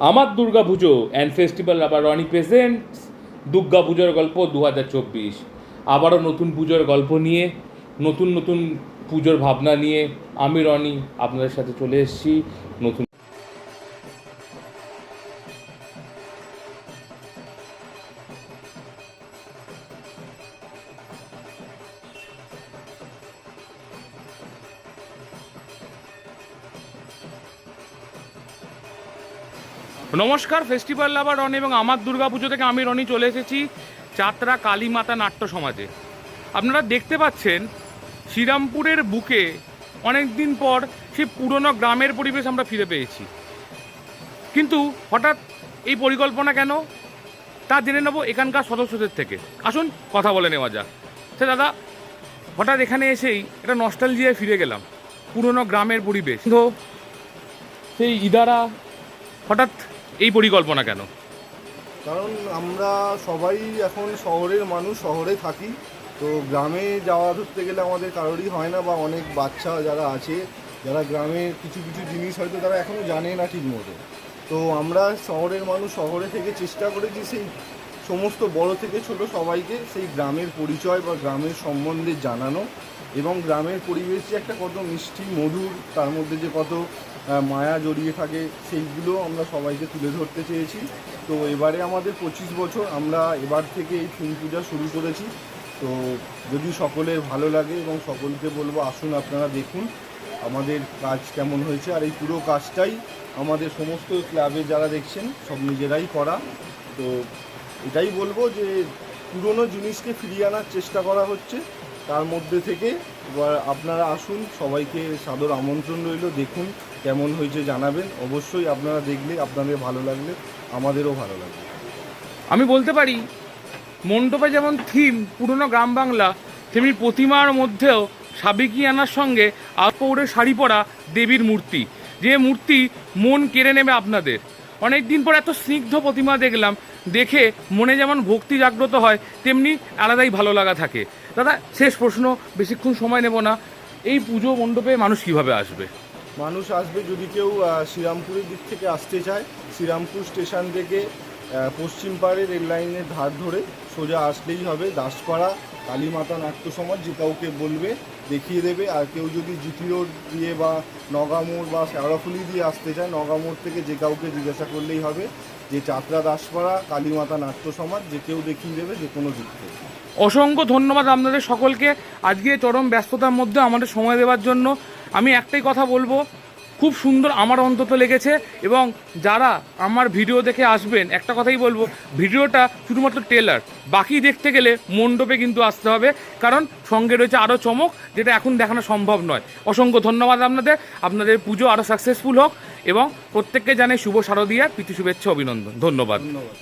আমার দুর্গা পুজো and festival আবার Roni present Durga পুজোর গল্প দু হাজার চব্বিশ। আবারও নতুন পুজোর গল্প নিয়ে, নতুন নতুন পুজোর ভাবনা নিয়ে আমি রনি আপনাদের সাথে চলে এসেছি। নতুন নমস্কার ফেস্টিভ্যাল লাভার রনি এবং আমার দুর্গা পুজো থেকে আমি রনি চলে এসেছি চাতরা কালীমাতা নাট্য সমাজে। আপনারা দেখতে পাচ্ছেন, শ্রীরামপুরের বুকে অনেক দিন পর সেই পুরনো গ্রামের পরিবেশ আমরা ফিরে পেয়েছি। কিন্তু হঠাৎ এই পরিকল্পনা কেন? তা জেনে নেব এখানকার সদস্যদের থেকে। আসুন, কথা বলে নেওয়া যাক। সে দাদা, হঠাৎ এখানে এসেই একটা নস্টালজিয়ায় ফিরে গেলাম, পুরনো গ্রামের পরিবেশ। তো সেই ইদারা হঠাৎ এই পরিকল্পনা কেন? কারণ আমরা সবাই এখন শহরের মানুষ, শহরে থাকি। তো গ্রামে যাওয়া ধরতে গেলে আমাদের কারোরই হয় না বা অনেক বাচ্চা যারা আছে, যারা গ্রামে কিছু কিছু জিনিস হয়তো তারা এখনও জানে না ঠিক মতো তো আমরা শহরের মানুষ, শহরে থেকে চেষ্টা করেছি সেই সমস্ত বড় থেকে ছোট সবাইকে সেই গ্রামের পরিচয় বা গ্রামের সম্বন্ধে জানানো এবং গ্রামের পরিবেশ একটা কত মিষ্টি, মধুর, তার মধ্যে যে কত মায়া জড়িয়ে থাকে, সেইগুলো আমরা সবাইকে তুলে ধরতে চেয়েছি। তো এবারে আমাদের পঁচিশ বছর, আমরা এবার থেকে এই থিম পূজা শুরু করেছি। তো যদি সকলের ভালো লাগে এবং সকলকে বলব, আসুন আপনারা দেখুন আমাদের কাজ কেমন হয়েছে। আর এই পুরো কাজটাই আমাদের সমস্ত ক্লাবে যারা দেখছেন, সব নিজেরাই করা। তো এটাই বলব যে পুরনো জিনিসকে ফিরিয়ে আনার চেষ্টা করা হচ্ছে। তার মধ্যে থেকে এবার আপনারা আসুন, সবাইকে সাদর আমন্ত্রণ রইল, দেখুন কেমন হয়েছে, জানাবেন। অবশ্যই আপনারা দেখলে আপনাদের ভালো লাগলে, আমাদেরও ভালো লাগবে। আমি বলতে পারি, মণ্ডপে যেমন থিম পুরনো গ্রাম বাংলা, তেমনি প্রতিমার মধ্যেও সাবেকিয়ানার সঙ্গে আলপৌরে শাড়ি পরা দেবীর মূর্তি। যে মূর্তি মন কেড়ে নেবে আপনাদের। অনেক দিন পর এত স্নিগ্ধ প্রতিমা দেখলাম। দেখে মনে যেমন ভক্তি জাগ্রত হয়, তেমনি আলাদাই ভালো লাগা থাকে। দাদা, শেষ প্রশ্ন, বেশিক্ষণ সময় নেব না। এই পুজো মণ্ডপে মানুষ কীভাবে আসবে? মানুষ আসবে যদি কেউ শ্রীরামপুরের দিক থেকে আসতে চায়, শ্রীরামপুর স্টেশন থেকে পশ্চিম পাড়ে রেল লাইনের ধার ধরে সোজা আসলেই হবে দাসপাড়া, কালীমাতা নাট্য সমাজ যে কাউকে বলবে, দেখিয়ে দেবে। আর কেউ যদি জিটি রোড দিয়ে বা নগামোড় বা শেওড়াফুলি দিয়ে আসতে চায় নগামোড় থেকে যে কাউকে জিজ্ঞাসা করলেই হবে যে চাতরা দাসপাড়া, কালীমাতা নাট্য সমাজ যে কেউ দেখিয়ে দেবে যে কোনো দিক অসংখ্য ধন্যবাদ আপনাদের সকলকে। আজকে চরম ব্যস্ততার মধ্যে আমাদের সময় দেওয়ার জন্য আমি একটাই কথা বলব খুব সুন্দর আমার অন্তত লেগেছে এবং যারা আমার ভিডিও দেখে আসবেন, একটা কথাই বলব, ভিডিওটা শুধুমাত্র টেলার বাকি দেখতে গেলে মণ্ডপে কিন্তু আসতে হবে, কারণ সঙ্গে রয়েছে আরও চমক, যেটা এখন দেখানো সম্ভব নয়। অসংখ্য ধন্যবাদ আপনাদের আপনাদের পুজো আরও সাকসেসফুল হোক, এবং প্রত্যেককে জানে শুভ শারদীয়া প্রীতি, শুভেচ্ছা, অভিনন্দন। ধন্যবাদ। ধন্যবাদ।